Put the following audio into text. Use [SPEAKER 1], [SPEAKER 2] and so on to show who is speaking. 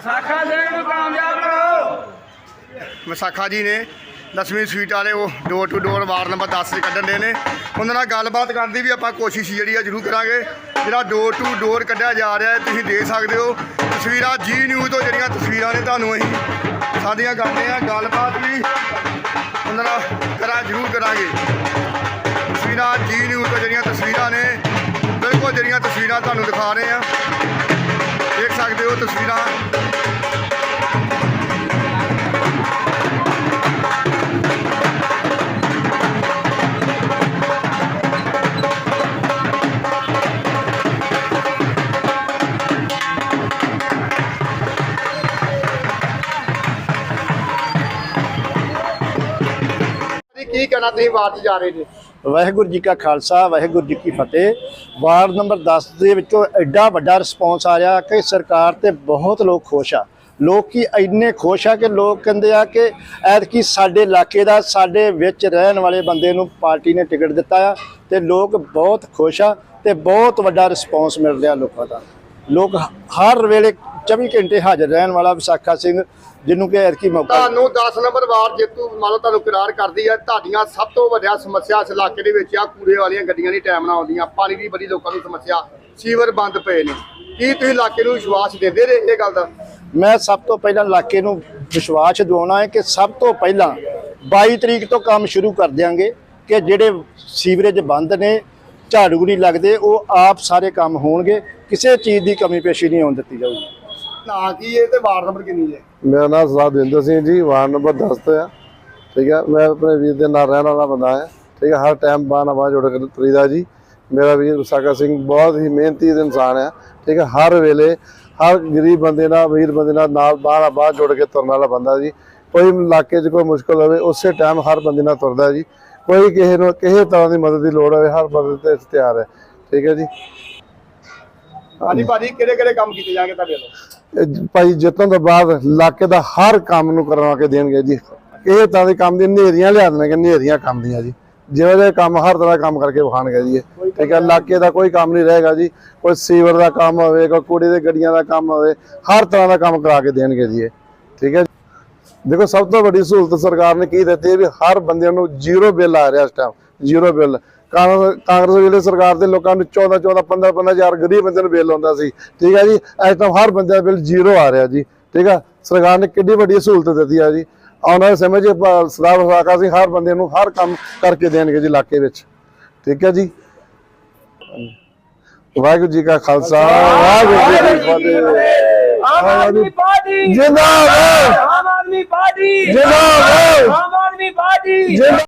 [SPEAKER 1] ਵਿਸਾਖਾ ਦੇਣ ਨੂੰ ਕਾਮਯਾਬ ਕਰੋ। ਵਿਸਾਖਾ ਜੀ ਨੇ ਦਸਵੀਂ ਸਵੀਟ ਵਾਲੇ ਉਹ door to door war number 10 ਦੇ ਕੱਢਣ ਦੇ ਨੇ। ਉਹਨਾਂ ਨਾਲ ਗੱਲਬਾਤ ਕਰਨ ਦੀ ਵੀ ਆਪਾਂ ਕੋਸ਼ਿਸ਼ ਜਿਹੜੀ ਆ ਜ਼ਰੂਰ ਕਰਾਂਗੇ। ਜਿਹੜਾ ਡੋਰ ਟੂ ਡੋਰ ਕੱਢਿਆ ਜਾ ਰਿਹਾ ਹੈ, ਤੁਸੀਂ ਦੇਖ ਸਕਦੇ ਹੋ। ਤਸਵੀਰਾਂ ਜੀ ਨਿਊਜ਼ ਤੋਂ ਜਿਹੜੀਆਂ ਤਸਵੀਰਾਂ ਨੇ ਤੁਹਾਨੂੰ ਅਸੀਂ ਸਾਡੀਆਂ ਕਰਦੇ ਆ ਗੱਲਬਾਤ ਵੀ ਉਹਨਾਂ ਨਾਲ ਕਰਾਂ, ਜ਼ਰੂਰ ਕਰਾਂਗੇ। ਤਸਵੀਰਾਂ ਜੀ ਨਿਊਜ਼ ਤੋਂ ਜਿਹੜੀਆਂ ਤਸਵੀਰਾਂ ਨੇ, ਬਿਲਕੁਲ ਜਿਹੜੀਆਂ ਤਸਵੀਰਾਂ ਤੁਹਾਨੂੰ ਦਿਖਾ ਰਹੇ ਆ ਦੇਖ ਸਕਦੇ ਹੋ ਤਸਵੀਰਾਂ ਕੀ ਕਹਿਣਾ ਤੁਸੀਂ ਬਾਤ ਜਾ ਰਹੇ ਜੀ?
[SPEAKER 2] ਵਾਹਿਗੁਰੂ ਜੀ ਕਾ ਖਾਲਸਾ, ਵਾਹਿਗੁਰੂ ਜੀ ਕੀ ਫਤਿਹ। ਵਾਰਡ ਨੰਬਰ 10 ਦੇ ਵਿੱਚੋਂ ਐਡਾ ਵੱਡਾ ਰਿਸਪੌਂਸ ਆ ਰਿਹਾ ਕਿ ਸਰਕਾਰ ਤੇ ਬਹੁਤ ਲੋਕ ਖੁਸ਼ ਆ। ਲੋਕ ਕੀ ਇੰਨੇ ਖੁਸ਼ ਆ ਕਿ ਲੋਕ ਕਹਿੰਦੇ ਆ ਕਿ ਐਤਕੀ ਸਾਡੇ ਇਲਾਕੇ ਦਾ, ਸਾਡੇ ਵਿੱਚ ਰਹਿਣ ਵਾਲੇ ਬੰਦੇ ਨੂੰ ਪਾਰਟੀ ਨੇ ਟਿਕਟ ਦਿੱਤਾ ਆ ਤੇ ਲੋਕ ਬਹੁਤ ਖੁਸ਼ ਆ ਤੇ ਬਹੁਤ ਵੱਡਾ ਰਿਸਪੌਂਸ ਮਿਲ ਰਿਹਾ ਲੋਕਾਂ ਦਾ। ਲੋਕ ਹਰ ਵੇਲੇ 24 ਘੰਟੇ ਹਾਜ਼ਰ ਰਹਿਣ ਵਾਲਾ ਵਿਸਾਖਾ ਸਿੰਘ ਜਿਹਨੂੰ ਕਿ ਐਤਕੀ ਮੌਕਾ
[SPEAKER 1] ਤੁਹਾਨੂੰ 10 ਨੰਬਰ ਵਾਰ ਜੇਤੂ ਮੰਨ ਲਓ ਤੁਹਾਨੂੰ ਕਰਾਰ ਕਰਦੀ ਹੈ ਤੁਹਾਡੀਆਂ ਸਭ ਤੋਂ ਵੱਡਾ ਸਮੱਸਿਆ ਇਸ ਇਲਾਕੇ ਦੇ ਵਿੱਚ ਆ ਕੂੜੇ ਵਾਲੀਆਂ ਗੱਡੀਆਂ ਨਹੀਂ ਟਾਈਮ ਨਾਲ ਆਉਂਦੀਆਂ ਪਾਣੀ ਦੀ ਬੜੀ ਲੋਕਾਂ ਨੂੰ ਸਮੱਸਿਆ ਸੀਵਰ ਬੰਦ ਪਏ ਨੇ। ਕੀ ਤੁਸੀਂ ਇਲਾਕੇ ਨੂੰ ਵਿਸ਼ਵਾਸ ਦਿੰਦੇ ਰਹੇ ਇਹ ਗੱਲ ਦਾ?
[SPEAKER 2] ਮੈਂ ਸਭ ਤੋਂ ਪਹਿਲਾਂ ਇਲਾਕੇ ਨੂੰ ਵਿਸ਼ਵਾਸ ਦਿਵਾਉਣਾ ਹੈ ਕਿ ਸਭ ਤੋਂ ਪਹਿਲਾਂ 22 ਤਰੀਕ ਤੋਂ ਕੰਮ ਸ਼ੁਰੂ ਕਰ ਦਿਆਂਗੇ ਕਿ ਜਿਹੜੇ ਸੀਵਰੇਜ ਬੰਦ ਨੇ ਝਾੜੂ ਨਹੀਂ ਲੱਗਦੇ ਉਹ ਆਪ ਸਾਰੇ ਕੰਮ ਹੋਣਗੇ ਕਿਸੇ ਚੀਜ਼ ਦੀ ਕਮੀ ਪੇਸ਼ੀ ਨਹੀਂ ਆਉਣ ਦਿੱਤੀ ਜਾਊਗੀ।
[SPEAKER 1] ਨਾ ਕੀ ਇਹ ਤੇ ਵਾਰ ਨੰਬਰ ਕਿੰਨੀ ਹੈ?
[SPEAKER 3] ਮੇਰਾ ਨਾਮ ਸਰਦਾਰ ਸਿੰਘ ਜੀ, ਵਾਰਡ ਨੰਬਰ 10 ਤੋਂ ਆ। ਠੀਕ ਹੈ ਮੈਂ ਆਪਣੇ ਵੀਰ ਦੇ ਨਾਲ ਰਹਿਣ ਵਾਲਾ ਬੰਦਾ ਹਾਂ। ਠੀਕ ਹੈ ਹਰ ਟਾਈਮ ਬਾਹ ਨਾਲ ਬਾਹ ਕੇ ਤੁਰੀਦਾ ਜੀ। ਮੇਰਾ ਵੀਰ ਵਿਸਾਖਾ ਸਿੰਘ ਬਹੁਤ ਹੀ ਮਿਹਨਤੀ ਇਨਸਾਨ ਹੈ ਠੀਕ ਹੈ ਹਰ ਵੇਲੇ ਹਰ ਗਰੀਬ ਬੰਦੇ ਨਾਲ ਵੀਰ ਬੰਦੇ ਨਾਲ ਨਾਲ ਬਾਹ ਨਾਲ ਜੁੜ ਕੇ ਤੁਰਨ ਵਾਲਾ ਬੰਦਾ ਜੀ। ਕੋਈ ਇਲਾਕੇ 'ਚ ਕੋਈ ਮੁਸ਼ਕਲ ਹੋਵੇ, ਉਸੇ ਟਾਈਮ ਹਰ ਬੰਦੇ ਨਾਲ ਤੁਰਦਾ ਜੀ। ਕੋਈ ਕਿਸੇ ਨੂੰ, ਕਿਸੇ ਤਰ੍ਹਾਂ ਦੀ ਮਦਦ ਦੀ ਲੋੜ ਹੋਵੇ, ਹਰ ਮਦਦ ਤੇ ਤਿਆਰ ਹੈ। ਠੀਕ ਹੈ ਜੀ।
[SPEAKER 1] ਹਾਂਜੀ ਭਾਜੀ ਕਿਹੜੇ ਕਿਹੜੇ ਕੰਮ ਕੀਤੇ ਜਾਣਗੇ ਤੁਹਾਡੇ ਵੱਲੋਂ?
[SPEAKER 3] ਭਾਈ ਜਿੱਤਣ ਤੋਂ ਬਾਅਦ ਇਲਾਕੇ ਦਾ ਹਰ ਕੰਮ ਨੂੰ ਕਰਵਾ ਕੇ ਦੇਣਗੇ ਜੀ। ਇਹ ਤਾਂ ਦੇ ਕੰਮ ਦੀ ਨੇਰੀਆਂ ਲਿਆ ਦੇਣਗੇ ਨੇਰੀਆਂ ਕੰਮ ਦੀਆਂ ਜੀ। ਜਿਹੋ ਜਿਹੇ ਕੰਮ ਹਰ ਤਰ੍ਹਾਂ ਦਾ ਕੰਮ ਕਰਕੇ ਵਿਖਾਣਗੇ ਜੀ। ਠੀਕ ਹੈ ਇਲਾਕੇ ਦਾ ਕੋਈ ਕੰਮ ਨਹੀਂ ਰਹੇਗਾ ਜੀ। ਕੋਈ ਸੀਵਰ ਦਾ ਕੰਮ ਹੋਵੇ ਕੋਈ ਕੂੜੇ ਦੇ ਗੱਡੀਆਂ ਦਾ ਕੰਮ ਹੋਵੇ ਹਰ ਤਰ੍ਹਾਂ ਦਾ ਕੰਮ ਕਰਾ ਕੇ ਦੇਣਗੇ ਜੀ ਠੀਕ ਹੈ ਦੇਖੋ ਸਭ ਤੋਂ ਵੱਡੀ ਸਹੂਲਤ ਸਰਕਾਰ ਨੇ ਕੀ ਦਿੱਤੀ ਹੈ ਵੀ ਹਰ ਬੰਦੇ ਨੂੰ ਜ਼ੀਰੋ ਬਿੱਲ ਆ ਰਿਹਾ ਇਸ ਟਾਈਮ ਜ਼ੀਰੋ ਬਿੱਲ। ਕਾਂਗਰਸ ਵੇਲੇ ਸਰਕਾਰ ਦੇ ਲੋਕਾਂ ਨੂੰ 14 14 15 15 ਹਜ਼ਾਰ ਗਰੀਬ ਬੰਦੇ ਨੂੰ ਬਿੱਲ ਆਉਂਦਾ ਸੀ। ਠੀਕ ਹੈ ਜੀ? ਇਸ ਟਾਈਮ ਹਰ ਬੰਦੇ ਦਾ ਬਿੱਲ ਜ਼ੀਰੋ ਆ ਰਿਹਾ ਜੀ। ਠੀਕ ਹੈ ਸਰਕਾਰ ਨੇ ਕਿੰਨੀ ਵੱਡੀ ਸਹੂਲਤ ਦਿੱਤੀ ਆ ਜੀ। ਆਉਣ ਵਾਲੇ ਸਮੇਂ 'ਚ ਵਿਸਾਖਾ ਸਿੰਘ ਹਰ ਬੰਦੇ ਨੂੰ ਹਰ ਕੰਮ ਕਰਕੇ ਦੇਣਗੇ ਜੀ ਇਲਾਕੇ ਵਿੱਚ। ਠੀਕ ਹੈ ਜੀ? ਵਾਹਿਗੁਰੂ ਜੀ ਕਾ ਖਾਲਸਾ। ਵਾਹਿਗੁਰੂ ਜੀ ਕੀ ਫਤਿਹ।
[SPEAKER 4] ਆਮ ਆਦਮੀ ਪਾਰਟੀ।
[SPEAKER 3] ਜਿੰਦਾਬਾਦ।
[SPEAKER 4] ਆਮ ਆਦਮੀ ਪਾਰਟੀ।
[SPEAKER 3] ਜਿੰਦਾਬਾਦ।
[SPEAKER 4] ਆਮ ਆਦਮੀ ਪਾਰਟੀ।